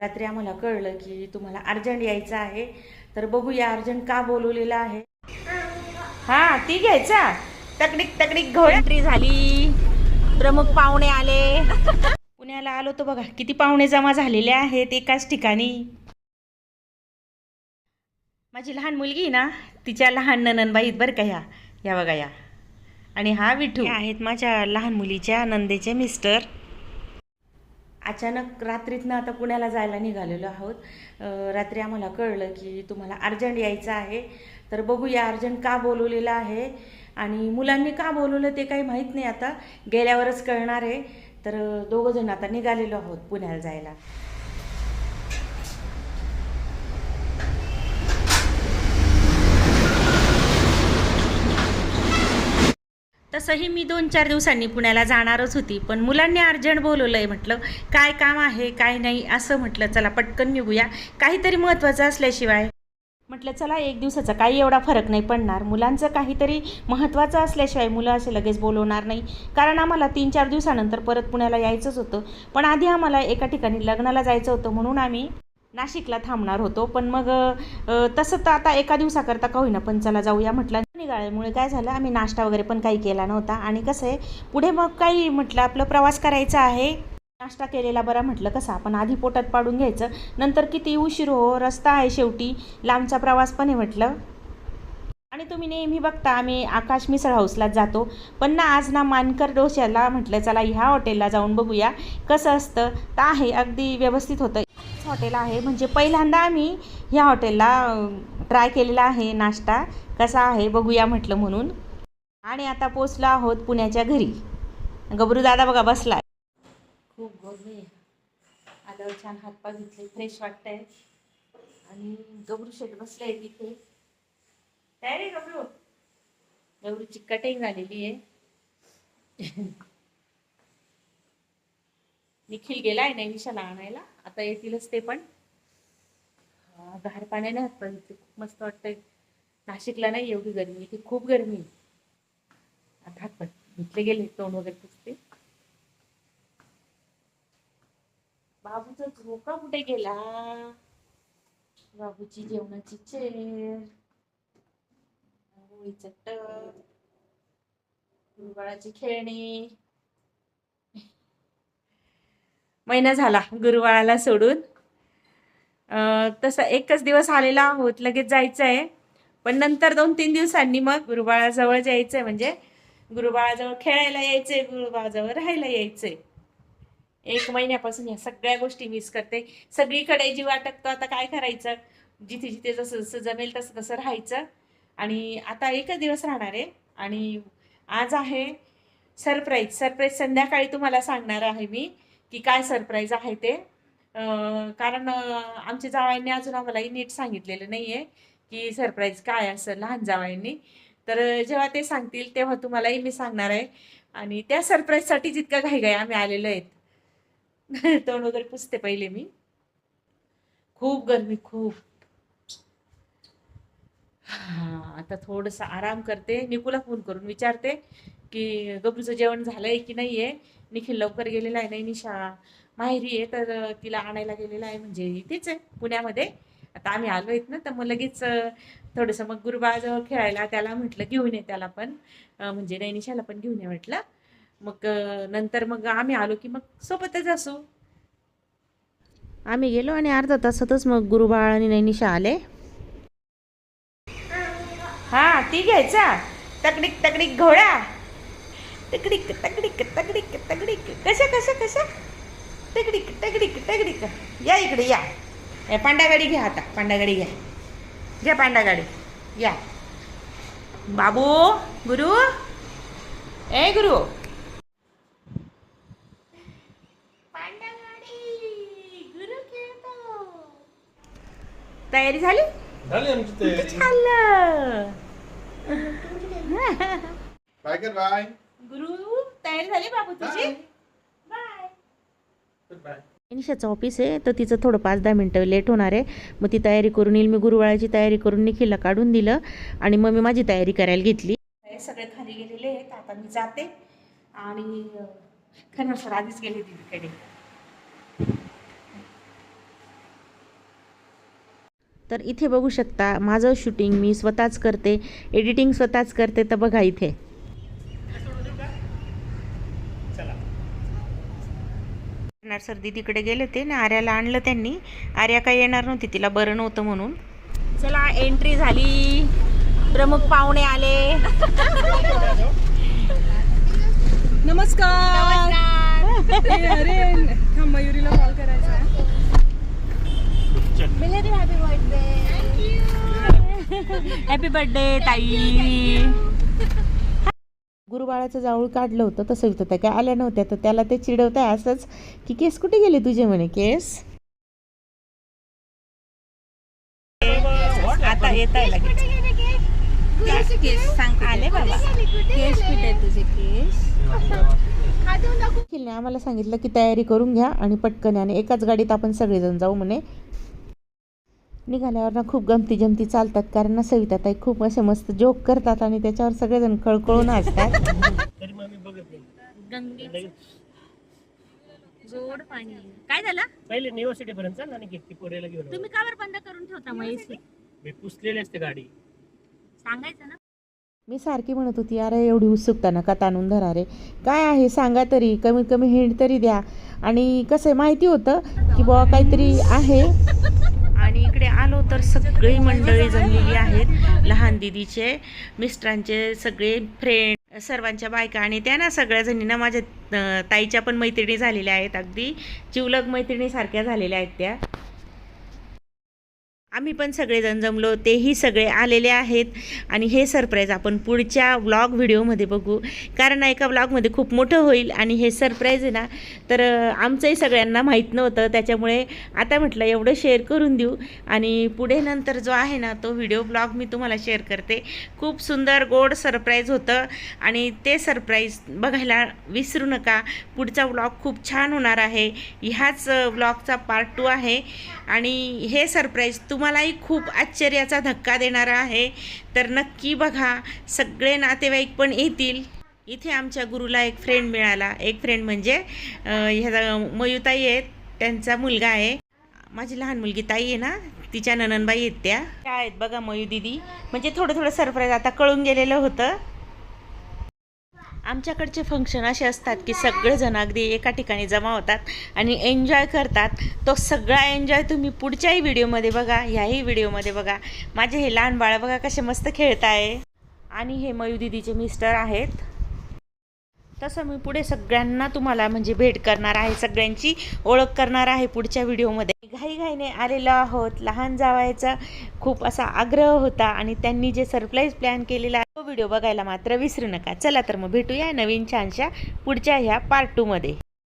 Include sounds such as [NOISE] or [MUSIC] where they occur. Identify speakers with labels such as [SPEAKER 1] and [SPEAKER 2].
[SPEAKER 1] रात्री आम्हाला कळलं की तुम्हाला अर्जंट यायचं आहे. तर बघूया अर्जंट का बोलवलेलं आहे. हा ती घ्यायचा. तकडीक तकडीक घोड एंट्री झाली. प्रमुख पाहुणे आले. [LAUGHS] पुण्याला आलो तर बघा किती पाहुणे जमा झालेले आहेत एकाच ठिकाणी. माझी लहान मुलगी ना तिच्या लहान नननबाईत बरं का ह्या या बघा या. आणि हा विठू. आहेत माझ्या लहान मुलीच्या नंदेचे मिस्टर. अचानक रात्रीतनं आता पुण्याला जायला निघालेलो आहोत. रात्री आम्हाला कळलं की तुम्हाला अर्जंट यायचं आहे. तर बघूया अर्जंट का बोलवलेलं आहे आणि मुलांनी का बोलवलं ते काही माहीत नाही आता. गेल्यावरच कळणार आहे. तर दोघंजण आता निघालेलो आहोत पुण्याला जायला. तसंही मी दोन चार दिवसांनी पुण्याला जाणारच होती पण मुलांनी अर्जंट बोलवलं आहे म्हटलं काय काम आहे काय नाही असं म्हटलं चला पटकन निघूया काहीतरी महत्त्वाचं असल्याशिवाय. म्हटलं चला एक दिवसाचा काही एवढा फरक नाही पडणार मुलांचं काहीतरी महत्त्वाचं असल्याशिवाय मुलं असे लगेच बोलवणार नाही. कारण आम्हाला तीन चार दिवसानंतर परत पुण्याला यायचंच होतं पण आधी आम्हाला एका ठिकाणी लग्नाला जायचं होतं म्हणून आम्ही नाशिकला थांबणार होतो पण मग तसं तर आता एका दिवसाकरता का होईना पण चला जाऊया म्हटलं. निघाल्यामुळे काय झालं आम्ही नाश्ता वगैरे पण काही केला नव्हता. आणि कसं आहे पुढे मग काही म्हटलं आपलं प्रवास करायचा आहे. नाश्ता केलेला बरा म्हटलं कसं आपण आधी पोटात पाडून घ्यायचं. नंतर किती उशीर हो रस्ता आहे शेवटी. लांबचा प्रवास पण आहे म्हटलं. आणि तुम्ही नेहमी बघता आम्ही आकाश मिसळ हाऊसलाच जातो. पण ना आज ना मानकर डोश्याला म्हटलं चला ह्या हॉटेलला जाऊन बघूया कसं असतं. तर आहे अगदी व्यवस्थित होतं. हॉटेल आहे. म्हणजे पहिल्यांदा आम्ही ह्या हॉटेलला ट्राय केलेला आहे नाश्ता. कसा आहे बघूया म्हटलं म्हणून. आणि आता पोचलो आहोत पुण्याच्या घरी. गबरू दादा बघा बसला खूप गरमी आहे आल्यावर छान हातपाय घेतले फ्रेश वाटतंय. आणि गबरू शेट बसले तिथे. तयारी गबरू? गबरूची कटिंग झालेली आहे. [LAUGHS] निखिल गेलाय नैनिशाला आणायला. आता येतीलच ते पण. गार पाण्याने हातपाय धुतले खूप मस्त वाटतंय. नाशिकला नाही एवढी गरमी इथे खूप गरमी आता हातपाय घेतले गेले तोंड वगैरे पुसते. बाबूचा झोका कुठे गेला? बाबूची जेवणाची चेर होळीचं टप गुरुबाळाची खेळणी. महिना झाला गुरुवाराला सोडून. तसा एकच दिवस आलेला आहोत लगेच जायचं आहे पण नंतर दोन तीन दिवसांनी मग गुरुबाळाजवळ जायचंय म्हणजे गुरुबाळाजवळ खेळायला यायचंय गुरुबाळाजवळ राहायला यायचंय. एक महिन्यापासून या सगळ्या गोष्टी मिस करते. सगळीकडे जीव अटकतो आता काय करायचं? जिथे जिथे जसं जसं जमेल तसं तसं राहायचं. आणि आता एकच दिवस राहणार आहे. आणि आज आहे सरप्राईज. सरप्राईज संध्याकाळी तुम्हाला सांगणार आहे मी. की काय सरप्राईज आहे ते. कारण आमच्या जावयांनी अजून आम्हालाही नीट सांगितलेलं नाही आहे की सरप्राईज काय असं लहान जावयांनी तर जेव्हा ते सांगतील तेव्हा तुम्हालाही मी सांगणार आहे. आणि त्या सरप्राईजसाठी जितकं घाईघाई आम्ही आलेलो आहेत. [LAUGHS] तोंड वगैरे पुसते पहिले मी. खूप गरमी खूप. हा आता थोडंसं आराम करते. निकूला फोन करून विचारते. की गबरूचं जेवण झालंय की नाहीये निखिल लवकर गेलेला आहे नाही निशा माहेरी आहे तर तिला आणायला गेलेला आहे म्हणजे इथेच आहे पुण्यामध्ये. आता आम्ही आलो आहेत ना तर मग लगेच थोडंसं मग गुरुबाजवळ खेळायला त्याला म्हटलं घेऊन ये त्याला पण. म्हणजे नैनिशाला पण घेऊन ये म्हटलं. मग नंतर मग आम्ही आलो की मग सोबतच असू. आम्ही गेलो आणि अर्धा तासातच मग गुरुबाळ आणि नैनिशा आले. हा ती घ्यायचा. तकडीक तकडीक घोडा. तकडीक तकडीक तकडीक तकडीक कशा कशा कशा? तकडीक तकडीक तकडीक या इकडे या. ए, पांडा गाडी घ्या आता. पांडा गाडी घ्या. घ्या पांडा गाडी. या. बाबू गुरु? ए गुरु. पांडा गाडी. गुरु खेळतो. तयारी झाली?
[SPEAKER 2] झाली आमची तयारी. [LAUGHS] काय कर बाय?
[SPEAKER 1] गुरु तयारी झाली बाबू तुझी?
[SPEAKER 2] Bye.
[SPEAKER 1] बाय.
[SPEAKER 2] बाय
[SPEAKER 1] निशाचं ऑफिस आहे तर तिचं थोडं पाच दहा मिनटं लेट होणार आहे. मग ती तयारी करून येईल. मी गुरुवाळाची तयारी करून निखिलला काढून दिलं आणि मग मी माझी तयारी करायला घेतली. सगळे खाली गेलेले आहेत. आता मी जाते. आणि खरं सर आधीच गेले तिकडे. तर इथे बघू शकता माझं शूटिंग मी स्वतःच करते. एडिटिंग स्वतःच करते. तर बघा इथे. येणार सर तिकडे गेले होते ना आर्याला आणलं त्यांनी. आर्या काही येणार नव्हती तिला बरं नव्हतं म्हणून. चला एंट्री झाली. प्रमुख पाहुणे आले.
[SPEAKER 3] नमस्कार. ए, अरे थांब मयुरीला कॉल करायचा आहे.
[SPEAKER 1] हॅपी बर्थडे ताई. गुरुबाळाचं जाऊळ काढलं होतं तसं होतं. त्या काय आल्या नव्हत्या तर त्याला ते चिडवत आहे असंच की केस कुठे गेले तुझे? म्हणे केस? आता येत आहे लगेच आले बाबा.
[SPEAKER 3] केस कुठे तुझे केस?
[SPEAKER 1] निखिलने आम्हाला सांगितलं की तयारी करून घ्या आणि पटकन. आणि एकाच गाडीत आपण सगळेजण जाऊ म्हणे. निघाल्यावर ना खूप गमती जमती चालतात. कारण ना सविता ताई खूप असे मस्त जोक करतात आणि त्याच्यावर सगळेजण खळखळून असतात
[SPEAKER 4] गोड पाणी. काय झालं?
[SPEAKER 5] पहिले युनिव्हर्सिटी पर्यंत चाल आणि गिफ्टी पोरेला घेऊन आलो.
[SPEAKER 4] तुम्ही कावर बंद करून ठेवता मग AC?
[SPEAKER 5] मी पुसलेली असते गाडी.
[SPEAKER 4] सांगायचं ना.
[SPEAKER 1] मी सारखी म्हणत होती अरे एवढी उत्सुकता नका ताणून धरा रे काय आहे सांगा तरी. कमीत कमी हिंट तरी द्या. आणि कसं आहे माहिती होतं की बुवा काहीतरी आहे. आणि इकडे आलो तर सगळी मंडळी जमलेली आहेत. लहान दिदीचे मिस्टरांचे सगळे फ्रेंड सर्वांच्या बायका आणि त्या ना सगळ्या जणींना माझ्या ताईच्या पण मैत्रिणी झालेल्या आहेत अगदी. जिवलग मैत्रिणीसारख्या झालेल्या आहेत त्या. आम्ही पण सगळेजण जमलो तेही सगळे आलेले आहेत. आणि हे सरप्राईज आपण पुढच्या व्लॉग व्हिडिओमध्ये बघू. कारण एका व्लॉगमध्ये खूप मोठं होईल आणि हे सरप्राईज आहे ना तर आमचंही सगळ्यांना माहीत नव्हतं. त्याच्यामुळे आता म्हटलं एवढं शेअर करून देऊ. आणि पुढे नंतर जो आहे ना तो व्हिडिओ ब्लॉग मी तुम्हाला शेअर करते. खूप सुंदर गोड सरप्राईज होतं. आणि ते सरप्राईज बघायला विसरू नका. पुढचा व्लॉग खूप छान होणार आहे. ह्याच व्लॉगचा पार्ट टू आहे. आणि हे सरप्राईज तुम्हाला तुम्हालाही खूप आश्चर्याचा धक्का देणारा आहे. तर नक्की बघा सगळे नातेवाईक पण येतील. इथे आमच्या गुरुला एक फ्रेंड मिळाला. एक फ्रेंड म्हणजे ह्याचा ह्या मयुताई आहेत. त्यांचा मुलगा आहे. माझी लहान मुलगी ताई आहे ना तिच्या नननबाई आहेत त्या. त्या आहेत बघा मयू दिदी. म्हणजे थोडं थोडं सरप्राईज आता कळून गेलेलं होतं. आमच्याकडचे फंक्शन असे असतात की सगळेजण अगदी एका ठिकाणी जमा होतात आणि एन्जॉय करतात. तो सगळा एन्जॉय तुम्ही पुढच्याही व्हिडिओमध्ये बघा ह्याही व्हिडिओमध्ये बघा. माझे हे लहान बाळ बघा कसे मस्त खेळत आहे आणि हे मयुदीदीचे मिस्टर आहेत. तसं मी पुढे सगळ्यांना तुम्हाला म्हणजे भेट करणार आहे सगळ्यांची ओळख करणार आहे पुढच्या व्हिडिओमध्ये घाईघाईने आलेलो आहोत लहान जावायचा खूप असा आग्रह होता आणि त्यांनी जे सरप्राईज प्लॅन केलेला आहे व्हिडिओ बघायला मात्र विसरू नका. चला तर मग भेटूया नवीन छानशा पुढच्या ह्या पार्ट टूमध्ये